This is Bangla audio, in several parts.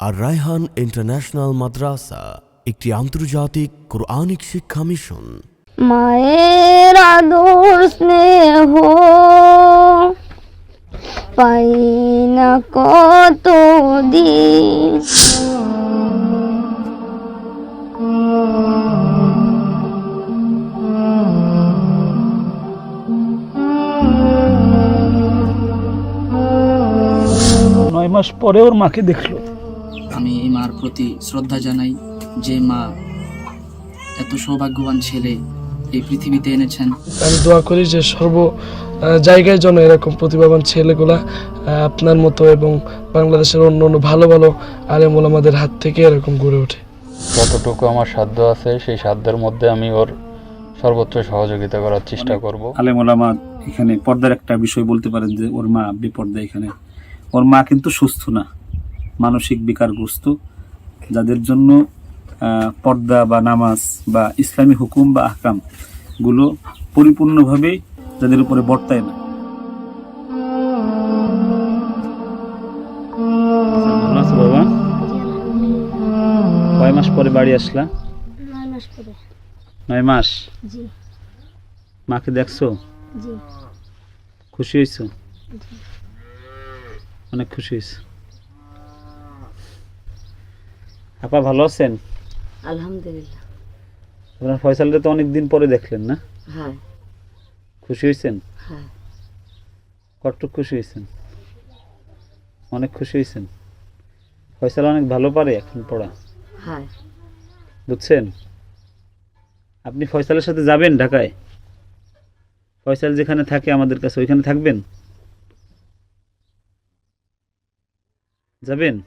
আর রায়হান ইন্টারন্যাশনাল মাদ্রাসা একটি আন্তর্জাতিক কোরআনিক শিক্ষা মিশন। মায়ের আদর স্নেহ পাই না কত দিন নয় মাস পরে ওর মাকে দেখল। আমি এই মার প্রতি শ্রদ্ধা জানাই যে মা এত সৌভাগ্যবান ছেলে এই পৃথিবীতে এনেছেন। আমি দোয়া করি যে সর্ব জায়গায় যেন এরকম প্রতিভাবান ছেলেগুলা আপনার মতো এবং বাংলাদেশের অন্য অন্য ভালো ভালো আলেম ওলামাদের হাত থেকে এরকম গড়ে ওঠে। যতটুকু আমার সাধ্য আছে সেই সাধ্যের মধ্যে আমি ওর সর্বোচ্চ সহযোগিতা করার চেষ্টা করব। আলেম ওলামা এখানে পর্দার একটা বিষয় বলতে পারেন যে ওর মা বিপর্দা এখানে। ওর মা কিন্তু সুস্থ না। মানসিক বিকারগ্রস্ত যাদের জন্য পর্দা বা নামাজ বা ইসলামী হুকুম বা আহকামগুলো পরিপূর্ণভাবে যাদের উপরে বর্তায় না। বাবা। কয় মাস পরে বাড়ি আসলা? নয় মাস মাকে দেখছ? খুশি হয়েছো অনেক খুশি হয়েছো আপা ভালো আছেন? আলহামদুলিল্লাহ। আপনার ফয়সালটা তো অনেক দিন পরে দেখলেন না? হ্যাঁ। খুশি হয়েছেন? হ্যাঁ। কতটুক খুশি হয়েছেন? অনেক খুশি হয়েছেন? ফয়সাল অনেক ভালো পারে এখন পড়া। হ্যাঁ। বুঝছেন? আপনি ফয়সালের সাথে যাবেন ঢাকায়? ফয়সাল যেখানে থাকে আমাদের কাছে ওইখানে থাকবেন? যাবেন?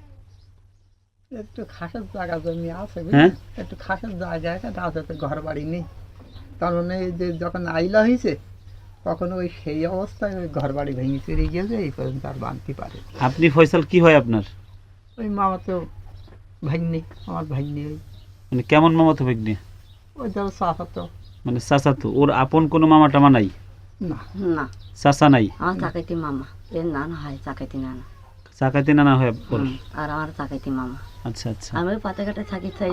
একটু খাসের জায়গা জমি আছে হ্যাঁ? একটু খাসের জায়গা এখানে আছে তো ঘর বাড়ি নেই। তার মানে এই যে যখন আইলা হয়েছে তখন ওই সেই অবস্থায় ওই ঘর বাড়ি ভেঙে চুরি গিয়েছে এই পর্যন্ত আর বাঁধতে পারে আপনি ফয়সাল কি হয় আপনার? ওই মামা তো ভাগ্নি আমার ভাগ্নি ওই মানে কেমন মামাতো ভাগ্নে ওই ধরো চাষা তো মানে চাচা তো ওর আপন কোনো মামা টামা নাই? না। না। চাচা নাই? আমার চাকাইতি মামা এর নানা হয় চাকাইতি নানা। চাকাতে নানা হয় আর আমার চাকাইতি মামা। আচ্ছা আচ্ছা। আমি থাকি তাই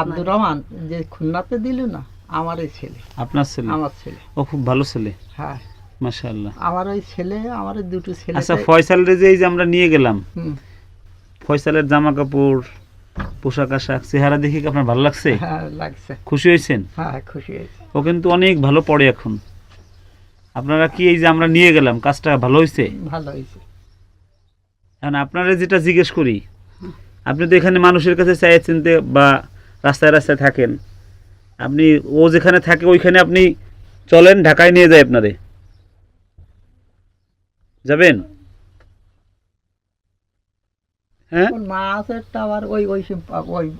আব্দুর রহমান যে খুলনাতে দিল না আমার ওই ছেলে। আপনার ছেলে? আমার ছেলে। ও খুব ভালো ছেলে? হ্যাঁ। মাশাআল্লাহ। আমার ওই ছেলে আমার দুটো ছেলে আচ্ছা ফয়সালের যে এই যে আমরা নিয়ে গেলাম ফয়সালের জামা কাপড় পোশাক আশাক চেহারা দেখে কি আপনার ভালো লাগছে? হ্যাঁ লাগছে। খুশি হয়েছেন? হ্যাঁ খুশি হয়েছে। ও কিন্তু অনেক ভালো পড়ে এখন। আপনারা কি এই যে আমরা নিয়ে গেলাম কাজটা ভালো হয়েছে? ভালো হয়েছে। এখন আপনারা যেটা জিজ্ঞেস করি আপনি তো এখানে মানুষের কাছে চাই চিনতে বা রাস্তায় রাস্তায় থাকেন। আপনি ও যেখানে থাকে ওইখানে আপনি চলেন ঢাকায় নিয়ে যায় আপনারে। যাবেন? হ্যাঁ? মা ওই ওই ওই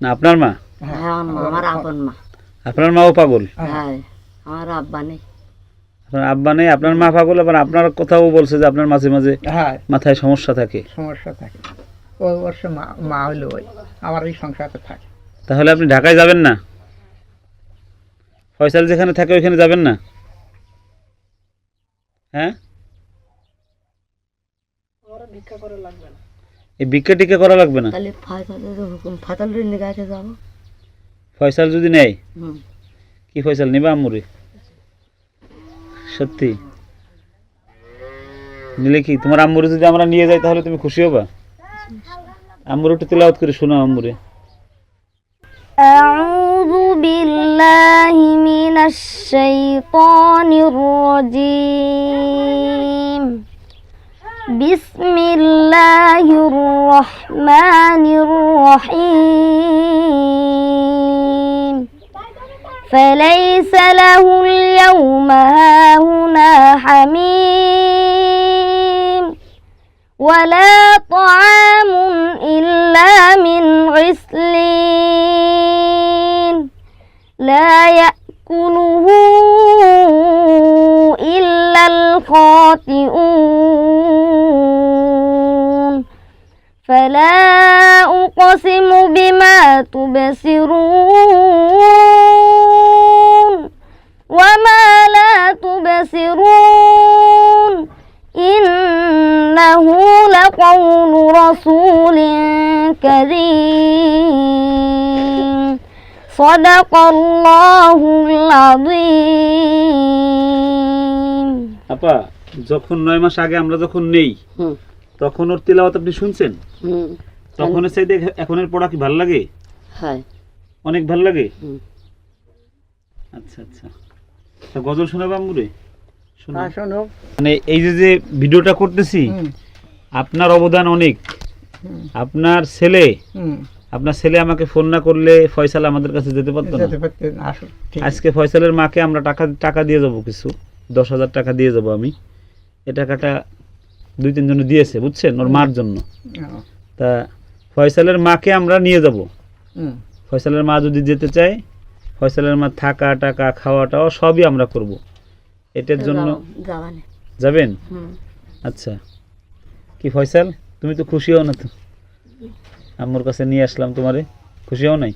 না আপনার মা? হ্যাঁ আমার আমার আপন মা। আপনার মাও পাগল? হ্যাঁ আমার আব্বা নেই। আপনার আব্বা নেই আপনার মা পাগল আবার আপনার কথাও বলছে যে আপনার মাঝে মাঝে হ্যাঁ। মাথায় সমস্যা থাকে। সমস্যা থাকে। ও সে মা মা হলো ওই আমার এই সংসারে থাকে। তাহলে আপনি ঢাকায় যাবেন না? ফয়সাল যেখানে থাকে ওইখানে যাবেন না? হ্যাঁ? এই ভিক্ষা টিকা করা লাগবে না? তাহলে ফয়সাল যদি নেয়? হুম। কি ফয়সাল নিবা আম্মুরে? সত্যি নিলে কি তোমার আম্মুরে যদি আমরা নিয়ে যাই তাহলে তুমি খুশি হবা আম্মুর একটু তেলাওয়াত করে শোনো আম্মুরে أعوذ بالله من الشيطان الرجيم بسم الله الرحمن الرحيم فليس له اليوم هاهنا حميم ولا طعام إلا من غسلين لا يأكله إلا الخاطئون فلا أقسم بما تبصرون وما لا تبصرون إنه لقول رسول كريم صدق الله العظيم আপা যখন নয় মাস আগে আমরা যখন নেই হুম তখন ওর তিলাওয়াত আপনি শুনছেন হুম তখন চাইতে এখনের পড়া কি ভালো লাগে হয় অনেক ভালো লাগে হুম। আচ্ছা আচ্ছা তা গজল শোনাবো। হ্যাঁ মানে এই যে যে ভিডিওটা করতেছি আপনার অবদান অনেক। আপনার ছেলে আপনার ছেলে আমাকে ফোন না করলে ফয়সাল আমাদের কাছে যেতে পারতো না। আজকে ফয়সালের মাকে আমরা টাকা টাকা দিয়ে যাব কিছু। দশ হাজার টাকা দিয়ে যাব আমি। এ টাকাটা দুই তিনজনে দিয়েছে বুঝছেন? ওর মার জন্য। তা ফয়সালের মাকে আমরা নিয়ে যাব। ফয়সালের মা যদি যেতে চায় ফয়সালের মা থাকা টাকা খাওয়া টাওয়া সবই আমরা করব। এটার জন্য যাবেন? আচ্ছা। কি ফয়সাল? তুমি তো খুশি হও না তো? আম্মুর কাছে নিয়ে আসলাম তোমারে। খুশি হও নাই?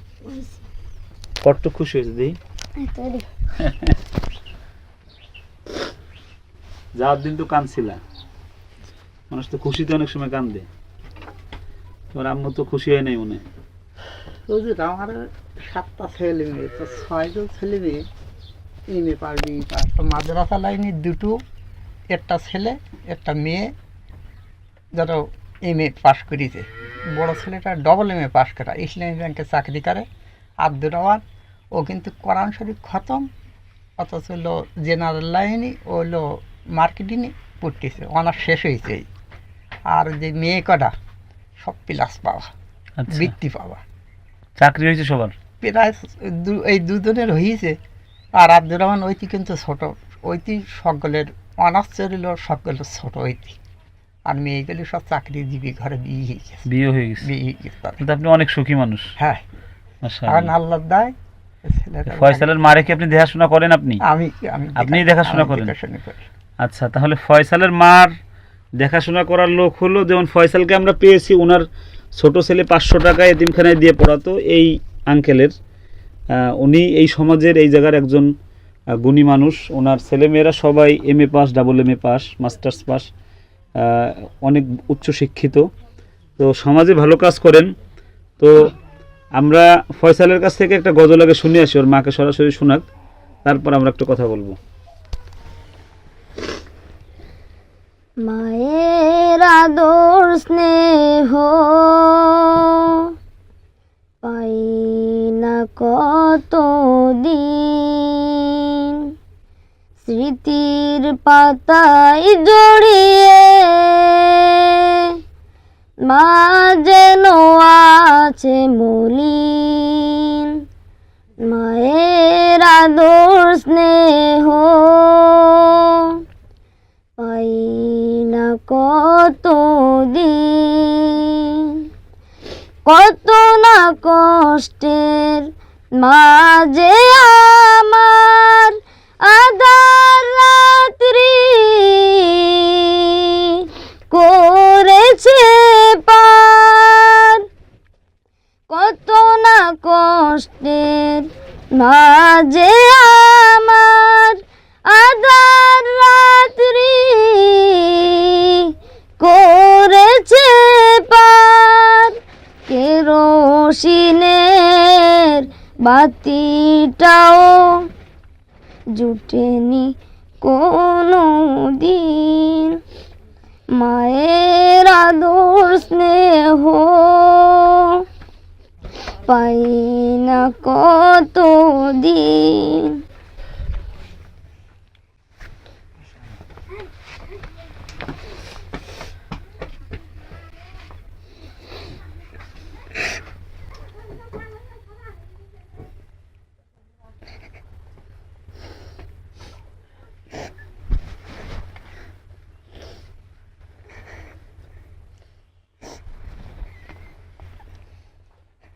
কত খুশি হয়েছে দেখি যাওয়ার দিন তো কাঁদছিলা মানুষ তো খুশিতে অনেক সময় কান্দে। তোমার আম্মু তো খুশি হয় নাই মনে হয়। সাতটা ছেলে মেয়ে তো ছয়জন ছেলে মেয়ে এম এ পারবি একটা মাদ্রাসা লাইনে দুটো একটা ছেলে একটা মেয়ে যারা এম এ পাশ করেছে। বড় ছেলেটা ডবল এম এ পাশ করা ইসলামী ব্যাংকে চাকরি করে আব্দুর রহমান। ও কিন্তু কোরআন শরীফ খতম অথচ হলো জেনারেল লাইনে ও হলো মার্কেটিংয়ে পড়তেছে অনার্স শেষ হয়েছে। আর যে মেয়ে কটা সব প্লাস পাওয়া আচ্ছা। বৃত্তি পাওয়া। চাকরি হয়েছে সবার? প্রায় দু- এই দুজনের হয়েছে আর আব্দুর রহমান ওইটি কিন্তু ছোট। ওইটি সকলের অনার্স চলিল সকলের ছোট ওইটি আর মেয়েগুলি সব চাকরি চাকরিজীবী ঘরে বিয়ে হয়ে গেছে। বিয়ে হয়ে গেছে? বিয়ে হয়ে গেছে আপনি অনেক সুখী মানুষ। হ্যাঁ। মাশাআল্লাহ। এখন আল্লাহ দেয় ফয়সালের মারে কি আপনি দেখাশোনা করেন আপনি? আমি আপনিই দেখাশোনা করেন? আচ্ছা তাহলে ফয়সালের মার দেখাশোনা করার লোক হলো যেমন ফয়সালকে আমরা পেয়েছি ওনার ছোট ছেলে পাঁচশো টাকা এতিমখানায় দিয়ে পড়াতো এই আঙ্কেলের উনি এই সমাজের এই জায়গার একজন গুণী মানুষ। ওনার ছেলেমেয়েরা সবাই M A pass double M A pass masters pass অনেক উচ্চ শিক্ষিত। তো সমাজে ভালো কাজ করেন। তো আমরা ফয়সালের কাছ থেকে একটা গজল আগে শুনে আসি, ওর মাকে সরাসরি শোনাক। তারপর আমরা একটু কথা বলব। মায়ের আদর, স্নেহ পাই না কত দিন স্মৃতির পাতায় জড়িয়ে মা যেন আছে মলিন, মায়ের আদর স্নেহ। পাই না কত দিন কত না কষ্টের মাঝে আমার বাতিটাও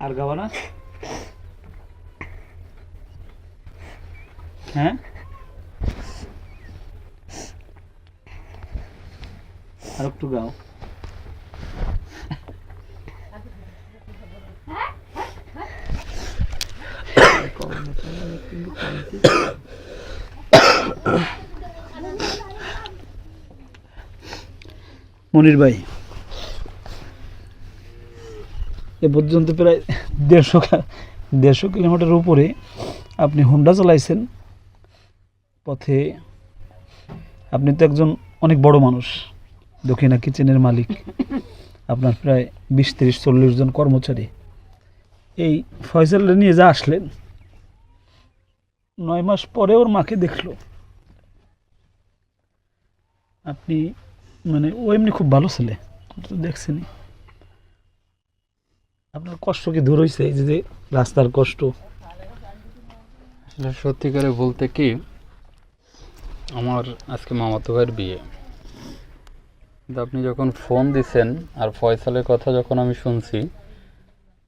আর না? হ্যাঁ? আর একটু গাও। মনির ভাই। এ পর্যন্ত প্রায় দেড়শো দেড়শো কিলোমিটার উপরে আপনি হোন্ডা চালাইছেন। পথে আপনি তো একজন অনেক বড় মানুষ, দক্ষিণা কিচেনের মালিক। আপনার প্রায় বিশ, তিরিশ, চল্লিশ জন কর্মচারী। এই ফয়সালটা নিয়ে যা আসলেন, নয় মাস পরে ওর মাকে দেখল। আপনি মানে ও এমনি খুব ভালো ছেলে তো দেখছেনই। আপনার কষ্ট কি দূর হয়েছে এই যে রাস্তার কষ্ট। সত্যিকারে বলতে কি, আমার আজকে মামাতো ভাইয়ের বিয়ে। আপনি যখন ফোন দিছেন আর ফয়সালের কথা যখন আমি শুনছি,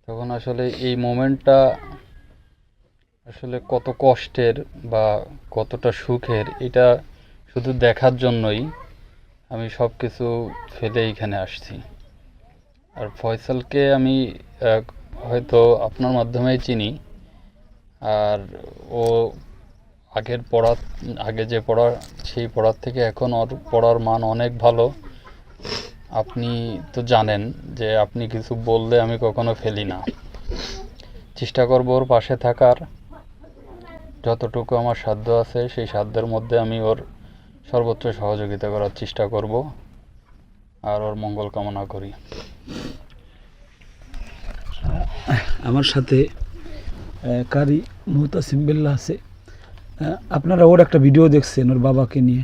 তখন আসলে এই মোমেন্টটা আসলে কত কষ্টের বা কতটা সুখের, এটা শুধু দেখার জন্যই আমি সব কিছু ফেলে এইখানে আসছি। আর ফয়সালকে আমি হয়তো আপনার মাধ্যমেই চিনি। আর ও আগের পড়া, আগে যে পড়া, সেই পড়ার থেকে এখন ওর পড়ার মান অনেক ভালো। আপনি তো জানেন যে আপনি কিছু বললে আমি কখনো ফেলি না। চেষ্টা করব ওর পাশে থাকার। যতটুকু আমার সাধ্য আছে, সেই সাধ্যের মধ্যে আমি ওর সর্বোচ্চ সহযোগিতা করার চেষ্টা করব। আর ওর মঙ্গল কামনা করি। আমার সাথে কারি মুহতাসিম বিল্লাহ আছে। আপনারা ওর একটা ভিডিও দেখছেন ওর বাবাকে নিয়ে।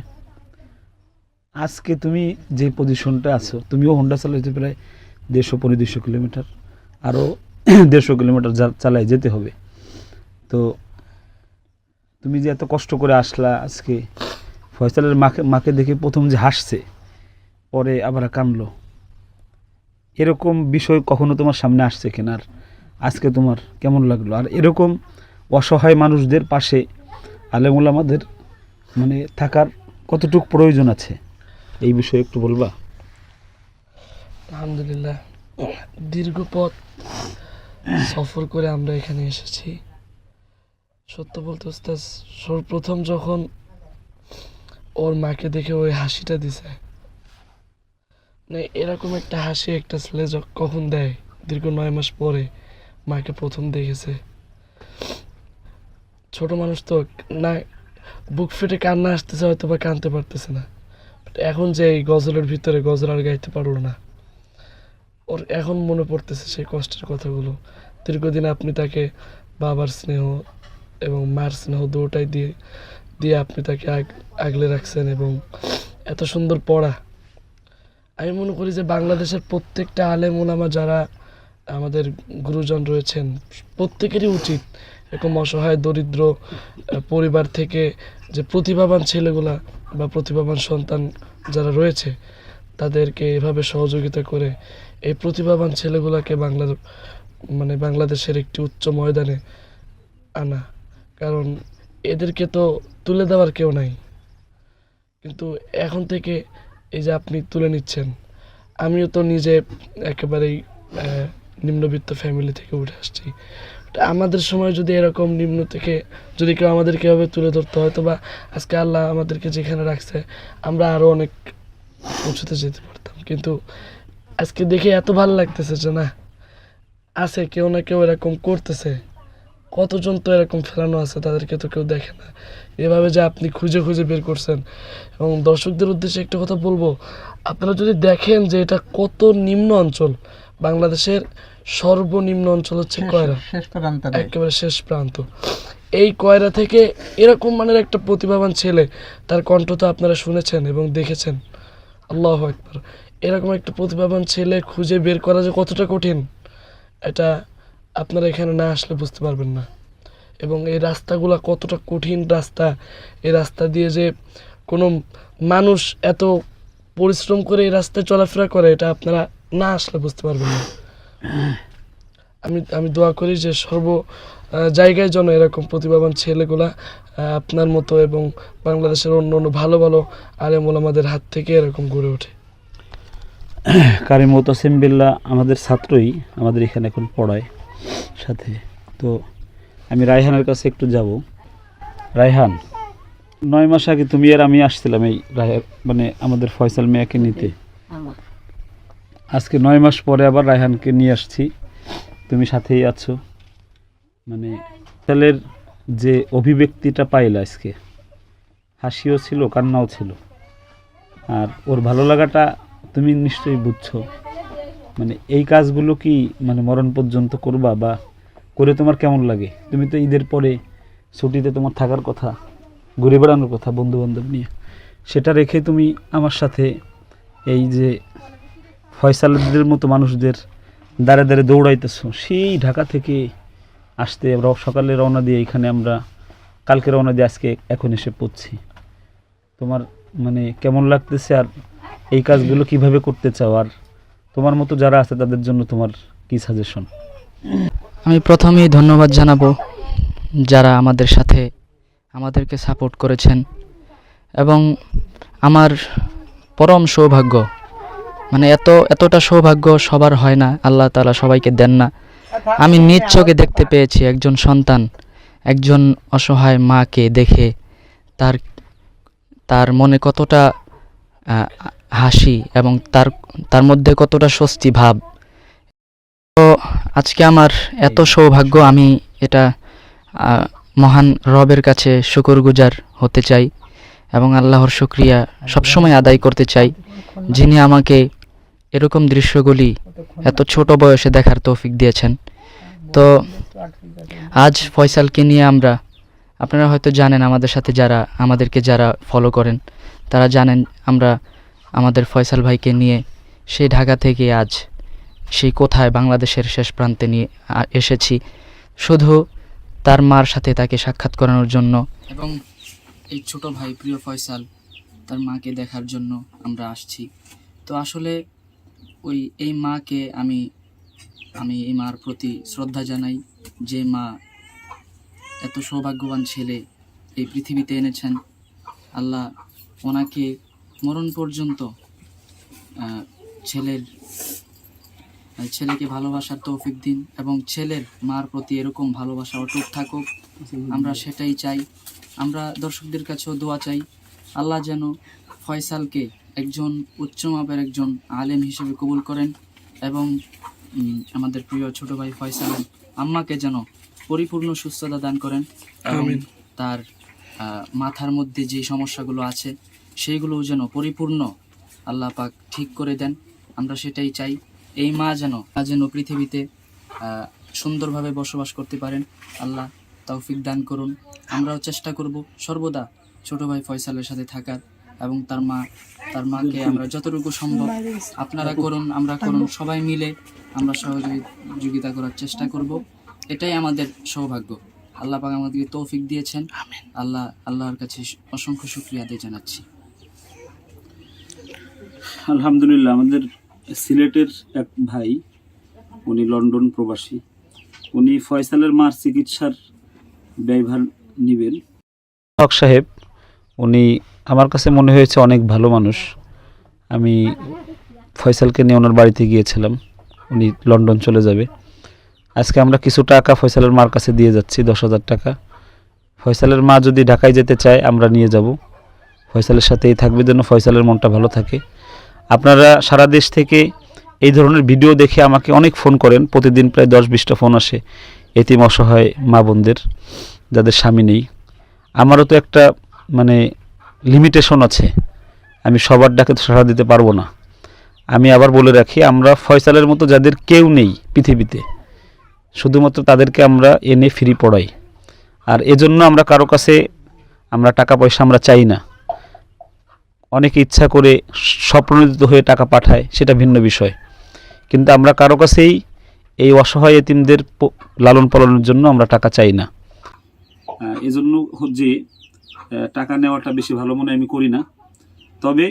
আজকে তুমি যে পজিশনটা আছো, তুমিও হোন্ডা চালাইতে প্রায় দেড়শো পনেরো দুশো কিলোমিটার আরও দেড়শো কিলোমিটার চালাই যেতে হবে। তো তুমি যে এত কষ্ট করে আসলা আজকে, ফয়সালের মাকে মাকে দেখে প্রথম যে হাসছে পরে আবার কানলো এরকম বিষয় কখনো তোমার সামনে আসছে কিনা? আর আজকে তোমার কেমন লাগল? আর এরকম অসহায় মানুষদের পাশে আলেমুল আমাদের মানে থাকার কতটুক প্রয়োজন আছে? এই বিষয়ে একটু বলবা। আলহামদুলিল্লাহ। দীর্ঘ পথ সফর করে আমরা এখানে এসেছি। সত্য বলতে ওস্তাদ, সর্বপ্রথম যখন ওর মাকে দেখে ওই হাসিটা দিছে মানে এরকম একটা হাসি একটা ছেলে কখন দেয়? দীর্ঘ নয় মাস পরে মাকে প্রথম দেখেছে। ছোট মানুষ তো, না, বুক ফেটে কান্না আসতেছে হয়তো বা কানতে পারতেছে না। এখন যে এই গজলের ভিতরে গজল আর গাইতে পারল না। ওর এখন মনে পড়তেছে সেই কষ্টের কথাগুলো। দীর্ঘদিন আপনি তাকে বাবার স্নেহ এবং মার স্নেহ দুটাই দিয়ে দিয়ে আপনি তাকে আগ- আগলে রাখছেন এবং এত সুন্দর পড়া আমি মনে করি যে বাংলাদেশের প্রত্যেকটা আলেম ওলামা যারা আমাদের গুরুজন রয়েছেন, প্রত্যেকেরই উচিত এরকম অসহায়, দরিদ্র পরিবার থেকে যে প্রতিভাবান ছেলেগুলা বা প্রতিভাবান সন্তান যারা রয়েছে, তাদেরকে এভাবে সহযোগিতা করে এই প্রতিভাবান ছেলেগুলাকে বাংলার মানে বাংলাদেশের একটি উচ্চ ময়দানে আনা। কারণ এদেরকে তো তুলে দেওয়ার কেউ নাই। কিন্তু এখন থেকে এই যে আপনি তুলে নিচ্ছেন, আমিও তো নিজে একেবারেই নিম্নবিত্ত ফ্যামিলি থেকে উঠে আসছি। আমাদের সময় যদি এরকম নিম্ন থেকে, যদি কেউ আমাদেরকে এভাবে তুলে ধরতে, হয়তো বা আজকে আল্লাহ আমাদেরকে যেখানে রাখছে, আমরা আরও অনেক উঁচুতে যেতে পারতাম। কিন্তু আজকে দেখে এত ভালো লাগতেছে যে না, আছে, কেউ না কেউ এরকম করতেছে। কতজন তো এরকম ফেলানো আছে তাদেরকে তো কেউ দেখে না। এভাবে যে আপনি খুঁজে খুঁজে বের করছেন। এবং দর্শকদের উদ্দেশ্যে একটা কথা বলব আপনারা যদি দেখেন যে এটা কত নিম্ন অঞ্চল বাংলাদেশের সর্বনিম্ন অঞ্চল হচ্ছে কয়রা? একেবারে শেষ প্রান্ত। এই কয়রা থেকে এরকম মানের একটা প্রতিভাবান ছেলে তার কণ্ঠ তো আপনারা শুনেছেন এবং দেখেছেন। আল্লাহ একবার এরকম একটা প্রতিভাবান ছেলে খুঁজে বের করা যে কতটা কঠিন এটা আপনারা এখানে না আসলে বুঝতে পারবেন না। এবং এই রাস্তাগুলো কতটা কঠিন রাস্তা, এই রাস্তা দিয়ে যে কোনো মানুষ এত পরিশ্রম করে এই রাস্তায় চলাফেরা করে, এটা আপনারা না আসলে বুঝতে পারবেন না। আমি আমি দোয়া করি যে সর্ব জায়গায় যেন এরকম প্রতিভাবান ছেলেগুলা আপনার মতো এবং বাংলাদেশের অন্য অন্য ভালো ভালো আলেম ওলামাদের হাত থেকে এরকম গড়ে ওঠে। কারিম মোতাসিম বিল্লা আমাদের ছাত্রই আমাদের এখানে এখন পড়ায়। সাথে। তো আমি রায়হানের কাছে একটু যাব। রায়হান নয় মাস আগে তুমি আর আমি আসছিলাম এই রায় মানে আমাদের ফয়সাল মেয়াকে নিতে। আজকে নয় মাস পরে আবার রায়হানকে নিয়ে আসছি। তুমি সাথেই আছো। মানে ছেলের যে অভিব্যক্তিটা পাইলা আজকে হাসিও ছিল কান্নাও ছিল। আর ওর ভালো লাগাটা তুমি নিশ্চয়ই বুঝছ। মানে এই কাজগুলো কি মানে মরণ পর্যন্ত করবা বা করে তোমার কেমন লাগে? তুমি তো ঈদের পরে ছুটিতে তোমার থাকার কথা, ঘুরে বেড়ানোর কথা বন্ধু বান্ধব নিয়ে। সেটা রেখে তুমি আমার সাথে এই যে ফয়সালদের মতো মানুষদের দাঁড়ে দাঁড়ে দৌড়াইতেছো, সেই ঢাকা থেকে আসতে সকালে রওনা দিয়ে এখানে আমরা, কালকে রওনা দিয়ে আজকে এখন এসে পড়ছি। তোমার মানে কেমন লাগতেছে আর এই কাজগুলো কীভাবে করতে চাও? আর তোমার মতো যারা আছে, তাদের জন্য তোমার কি সাজেশন আমি প্রথমেই ধন্যবাদ জানাব যারা আমাদের সাথে আমাদেরকে সাপোর্ট করেছেন এবং আমার পরম সৌভাগ্য মানে এত, এতটা সৌভাগ্য সবার হয় না, আল্লাহ তাআলা সবাইকে দেন না। আমি নিজ চোখে দেখতে পেয়েছি একজন সন্তান, একজন অসহায় মাকে দেখে তার তার মনে কতটা হাসি এবং তার তার মধ্যে কতটা স্বস্তি ভাব। তো আজকে আমার এত সৌভাগ্য, আমি এটা মহান রবের কাছে শুকরগুজার হতে চাই এবং আল্লাহর শুক্রিয়া সবসময় আদায় করতে চাই, যিনি আমাকে এরকম দৃশ্যগুলি এত ছোট বয়সে দেখার তৌফিক দিয়েছেন। তো আজ ফয়সালকে নিয়ে আমরা, আপনারা হয়তো জানেন আমাদের সাথে যারা, আমাদেরকে যারা ফলো করেন, তারা জানেন আমরা আমাদের ফয়সাল ভাইকে নিয়ে সেই ঢাকা থেকে আজ সেই কোথায় বাংলাদেশের শেষ প্রান্তে নিয়ে এসেছি। শুধু তার মার সাথে তাকে সাক্ষাৎ করানোর জন্য এবং এই ছোট ভাই প্রিয় ফয়সাল তার মাকে দেখার জন্য আমরা আসছি। তো আসলে ওই, এই মাকে আমি আমি এই মার প্রতি শ্রদ্ধা জানাই। যে মা এত সৌভাগ্যবান ছেলে এই পৃথিবীতে এনেছেন। আল্লাহ ওনাকে মরণ পর্যন্ত ছেলের ছেলেকে ভালোবাসার তৌফিক দিন এবং ছেলের মার প্রতি এরকম ভালোবাসা অটুট থাকুক। আমরা সেটাই চাই। আমরা দর্শকদের কাছেও দোয়া চাই। আল্লাহ যেন ফয়সালকে একজন উচ্চ মাপের একজন আলেম হিসেবে কবুল করেন এবং আমাদের প্রিয় ছোট ভাই ফয়সাল আম্মাকে যেন পরিপূর্ণ সুস্থতা দান করেন এবং তার মাথার মধ্যে যে সমস্যাগুলো আছে সেইগুলোও যেন পরিপূর্ণ আল্লাহ পাক ঠিক করে দেন। আমরা সেটাই চাই। এই মা যেন মা যেন পৃথিবীতে সুন্দরভাবে বসবাস করতে পারেন। আল্লাহ তৌফিক দান করুন। আমরাও চেষ্টা করব সর্বদা ছোট ভাই ফয়সালের সাথে থাকার এবং তার মা তার মাকে আমরা যতটুকু সম্ভব আপনারা করুন আমরা করুন সবাই মিলে আমরা সহযোগিতা করার চেষ্টা করব। এটাই আমাদের সৌভাগ্য। আল্লাহ পাক আমাদেরকে তৌফিক দিয়েছেন। আল্লাহ আল্লাহর কাছে অসংখ্য শুক্রিয়া দিয়ে জানাচ্ছি। আলহামদুলিল্লাহ, আমাদের সিলেটের এক ভাই, উনি লন্ডন প্রবাসী। উনি ফয়সালের মার চিকিৎসার ব্যয়ভার নেবেন। হক সাহেব, উনি আমার কাছে মনে হয়েছে অনেক ভালো মানুষ। আমি ফয়সালকে নিয়ে ওনার বাড়িতে গিয়েছিলাম। উনি লন্ডন চলে যাবে। আজকে আমরা কিছু টাকা ফয়সালের মার কাছে দিয়ে যাচ্ছি, দশ হাজার টাকা। ফয়সালের মা যদি ঢাকায় যেতে চায়, আমরা নিয়ে যাব। ফয়সালের সাথেই থাকবে যেন ফয়সালের মনটা ভালো থাকে। আপনারা সারা দেশ থেকে এই ধরনের ভিডিও দেখে আমাকে অনেক ফোন করেন। প্রতিদিন প্রায় দশ বিশটা ফোন আসে এতিম অসহায় মা বোনদের, যাদের স্বামী নেই। আমারও তো একটা মানে লিমিটেশন আছে। আমি সবার ডাকে তো সাড়া দিতে পারব না। আমি আবার বলে রাখি, আমরা ফয়সালের মতো যাদের কেউ নেই পৃথিবীতে, শুধুমাত্র তাদেরকে আমরা এনে ফ্রি পড়াই। আর এজন্য আমরা কারও কাছে আমরা টাকা পয়সা আমরা চাই না। অনেকে ইচ্ছা করে স্বপ্রণোদিত হয়ে টাকা পাঠায়, সেটা ভিন্ন বিষয়। কিন্তু আমরা কারও কাছেই এই অসহায় এতিমদের লালন পালনের জন্য আমরা টাকা চাই না। এজন্য হচ্ছে টাকা নেওয়াটা বেশি ভালো মনে আমি করি না। তবে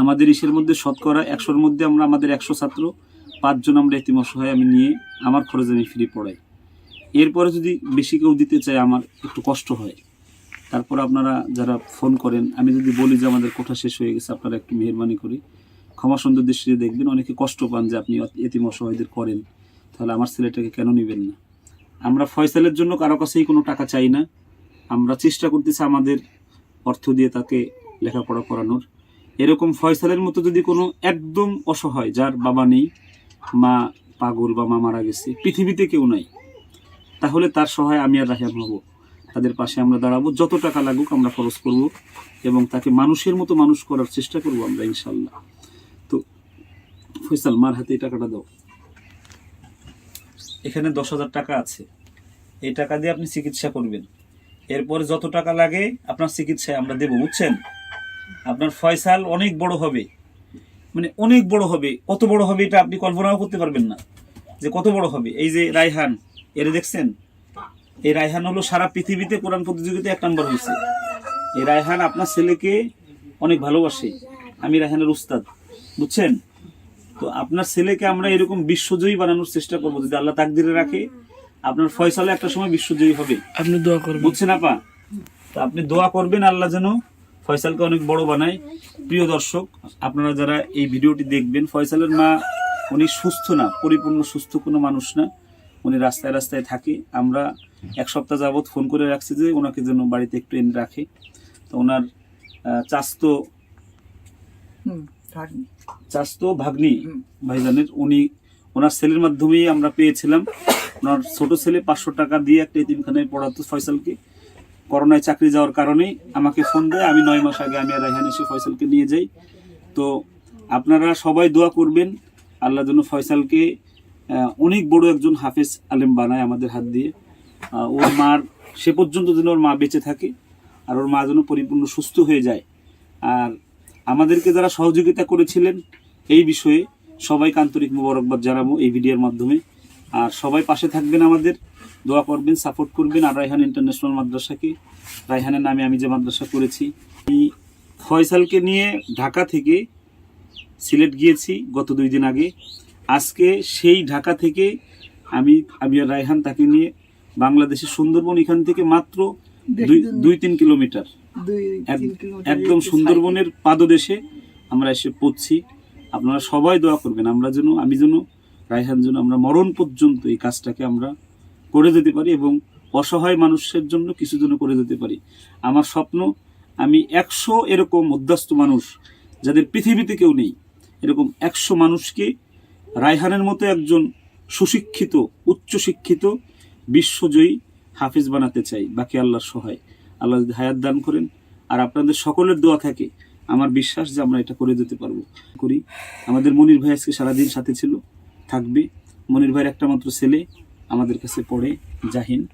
আমাদের ইসের মধ্যে শতকরা একশোর মধ্যে আমরা, আমাদের একশো ছাত্র, পাঁচজন আমরা এতিম অসহায় আমি নিয়ে আমার খরচে আমি ফ্রি পড়াই। এরপরে যদি বেশি কেউ দিতে চায়, আমার একটু কষ্ট হয়। তারপর আপনারা যারা ফোন করেন, আমি যদি বলি যে আমাদের কোঠা শেষ হয়ে গেছে, আপনারা একটু মেহরবানি করে। ক্ষমা সুন্দর দৃষ্টিতে দেখবেন, অনেকে কষ্ট পান যে আপনি এতিম অসহায়দের করেন। তাহলে আমার ছেলেটাকে কেন নেবেন না? আমরা ফয়সালের জন্য কারও কাছেই কোনো টাকা চাই না। আমরা চেষ্টা করতেছি আমাদের অর্থ দিয়ে তাকে লেখাপড়া করানোর। এরকম ফয়সালের মতো যদি কোনো একদম অসহায়, যার বাবা নেই, মা পাগল বা মা মারা গেছে, পৃথিবীতে কেউ নাই, তাহলে তার সহায় আমি আর রাহিয়ান হব। তাদের পাশে আমরা দাঁড়াবো। যত টাকা লাগুক আমরা খরচ করব এবং তাকে মানুষের মতো মানুষ করার চেষ্টা করব আমরা ইনশাল্লাহ তো, ফয়সাল, মার হাতে এই টাকাটা দাও। এখানে দশ হাজার টাকা আছে। এই টাকা দিয়ে আপনি চিকিৎসা করবেন। এরপরে যত টাকা লাগে আপনার চিকিৎসায় আমরা দেবো, বুঝছেন? আপনার ফয়সাল অনেক বড় হবে। মানে অনেক বড় হবে। কত বড় হবে এটা আপনি কল্পনাও করতে পারবেন না যে কত বড় হবে। এই যে রায়হান, এর দেখছেন? এই রায়হান হলো সারা পৃথিবীতে কোরআন প্রতিযোগিতায় এক নম্বর হয়েছে। এই রায়হান আপনার ছেলেকে অনেক ভালোবাসে। আমি রায়হানের উস্তাদ বুঝছেন? তো আপনার ছেলেকে আমরা এরকম বিশ্বজয়ী বানানোর চেষ্টা করব যদি আল্লাহ তাকদিরে রাখে আপনার ফয়সালে একটা সময় বিশ্বজয়ী হবে। আপনি দোয়া করবেন। বুঝছেন আপা? তো আপনি দোয়া করবেন আল্লাহ যেন ফয়সালকে অনেক বড় বানায়। প্রিয় দর্শক আপনারা যারা এই ভিডিওটি দেখবেন ফয়সালের মা উনি সুস্থ না পরিপূর্ণ সুস্থ কোনো মানুষ না। উনি রাস্তায় রাস্তায় থাকে। আমরা এক সপ্তাহ যাবৎ ফোন করে রাখছি যে ওনাকে যেন বাড়িতে একটু এনে রাখে। তো ওনার চাস্তো চাস্তো ভাগ্নি ভাইজানের উনি ওনার ছেলের মাধ্যমেই আমরা পেয়েছিলাম। ওনার ছোট ছেলে পাঁচশো টাকা দিয়ে একটা এতিমখানায় পড়াতো ফয়সালকে। করোনায় চাকরি যাওয়ার কারণে আমাকে ফোন দেয় আমি নয় মাস আগে আমি আর রাইহান এসে ফয়সালকে নিয়ে যাই। তো আপনারা সবাই দোয়া করবেন আল্লাহ যেন ফয়সালকে অনেক বড় একজন হাফেজ আলেম বানায় আমাদের হাত দিয়ে। ওর মার সে পর্যন্ত যেন ওর মা বেঁচে থাকে আর ওর মা যেন পরিপূর্ণ সুস্থ হয়ে যায়। আর আমাদেরকে যারা সহযোগিতা করেছিলেন এই বিষয়ে সবাইকে আন্তরিক মুবারকবাদ জানাব এই ভিডিওর মাধ্যমে। আর সবাই পাশে থাকবেন আমাদের, দোয়া করবেন, সাপোর্ট করবেন। আর রায়হান ইন্টারন্যাশনাল মাদ্রাসাকে, রায়হানের নামে আমি যে মাদ্রাসা করেছি এই ফয়সালকে নিয়ে ঢাকা থেকে সিলেট গিয়েছি গত দুই দিন আগে। আজকে সেই ঢাকা থেকে আমি আর রায়হান তাকে নিয়ে বাংলাদেশের সুন্দরবন এখান থেকে মাত্র দুই দুই তিন কিলোমিটার এক- একদম সুন্দরবনের পাদদেশে আমরা এসে পড়ছি। আপনারা সবাই দোয়া করবেন আমরা যেন আমি যেন রায়হান যেন আমরা মরণ পর্যন্ত এই কাজটাকে আমরা করে যেতে পারি এবং অসহায় মানুষের জন্য কিছু যেন করে যেতে পারি। আমার স্বপ্ন আমি একশো এরকম উদ্যাস্ত মানুষ যাদের পৃথিবীতে কেউ নেই এরকম একশো মানুষকে রায়হানের মতো একজন সুশিক্ষিত, উচ্চশিক্ষিত বিশ্বজয়ী হাফিজ বানাতে চাই। বাকি আল্লাহর সহায়। আল্লাহ যদি হায়াত দান করেন, আর আপনাদের সকলের দোয়া থাকে, আমার বিশ্বাস যে আমরা এটা করে দিতে পারব। করি। আমাদের মনির ভাই আজকে সারাদিন সাথে ছিল, থাকবে। মনির ভাইয়ের একটা মাত্র ছেলে আমাদের কাছে পড়ে, জাহিন।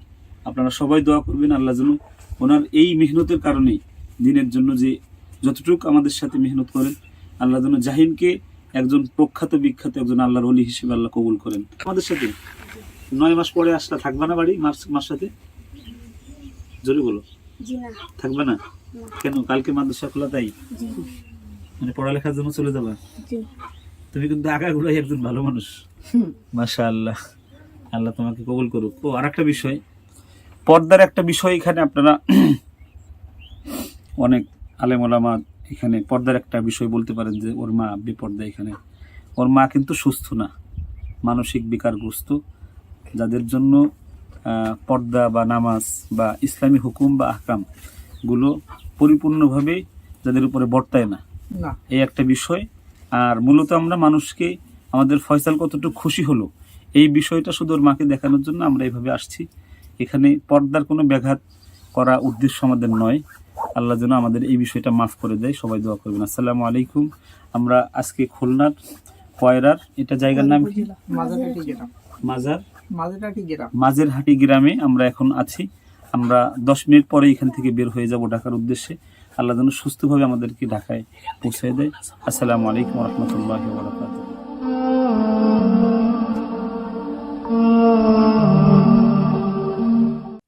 আপনারা সবাই দোয়া করবেন, আল্লাহ যেন ওনার এই মেহনতের কারণে, দিনের জন্য যে যতটুকু আমাদের সাথে মেহনত করেন, আল্লাহ যেন জাহিনকে একজন প্রখ্যাত বিখ্যাত একজন আল্লাহর অলি হিসেবে আল্লাহ কবুল করেন। আমাদের সাথে নয় মাস পরে আসলে থাকবে না বাড়ি মাস মাস সাথে? জোরে বলো। থাকবে না? কেন? কালকে মাদ্রাসা খোলা তাই? মানে পড়ালেখার জন্য চলে যাবা? তুমি কিন্তু আগাগোড়াই একজন ভালো মানুষ। মাশা আল্লাহ আল্লাহ তোমাকে কবুল করুক। ও আর একটা বিষয়। পর্দার একটা বিষয় এখানে আপনারা অনেক আলেমোলামা এখানে পর্দার একটা বিষয় বলতে পারেন যে ওর মা বিপর্দা এখানে। ওর মা কিন্তু সুস্থ না মানসিক বিকারগ্রস্ত যাদের জন্য পর্দা বা নামাজ বা ইসলামী হুকুম বা আহকামগুলো পরিপূর্ণভাবে যাদের উপরে বর্তায় না। না। এই একটা বিষয়। আর মূলত আমরা মানুষকে আমাদের ফয়সাল কতটুকু খুশি হলো এই বিষয়টা শুধু ওর মাকে দেখানোর জন্য আমরা এইভাবে আসছি। এখানে পর্দার কোনো ব্যাঘাত করা উদ্দেশ্য আমাদের নয়। আল্লাহ যেন আমাদের এই বিষয়টা মাফ করে দেয় সবাই দোয়া করবেন। আসসালামু আলাইকুম। আমরা আজকে খুলনার কয়রার এটা জায়গার নাম মাজার? মাঝেরহাটি গ্রামে আমরা এখন আছি। আমরা দশ মিনিট পরে এখান থেকে বের হয়ে যাব ঢাকার উদ্দেশ্যে। আল্লাহ যেন সুস্থভাবে আমাদেরকে ঢাকায় পৌঁছে দেয়। আসসালামু আলাইকুম রহমতুল্লাহ বরকাত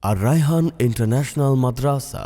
আর রায়হান ইন্টারন্যাশনাল মাদ্রাসা।